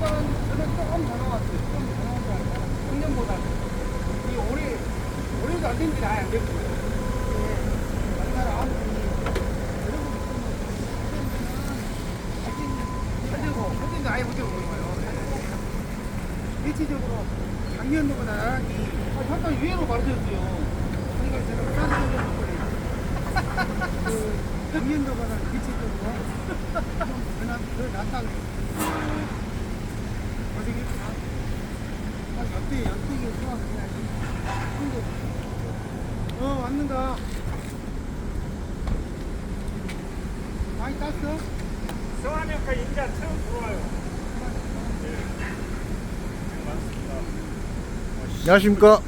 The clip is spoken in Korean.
저는 조금 더 나왔어요. 조금 더 나온 거 아니라 작년보다는. 이 올해, 올해도 안 된지 아예 안 됐고요. 예. 여러분 있으면 살려고, 호진도 아예 못 해보는 거예요. 일치적으로 작년도보다 이, 아, 잠깐 의외로 말해줬어요. 그러니까 제가 싼 소리 그 작년도보다 일치적으로 좀 변화, 더 낫다고 고생했구나. 한 역대, 역대기 수학해야지. 어, 왔는가? 많이 땄어? 성함역과 인자 처음 들어와요. 안녕하십니까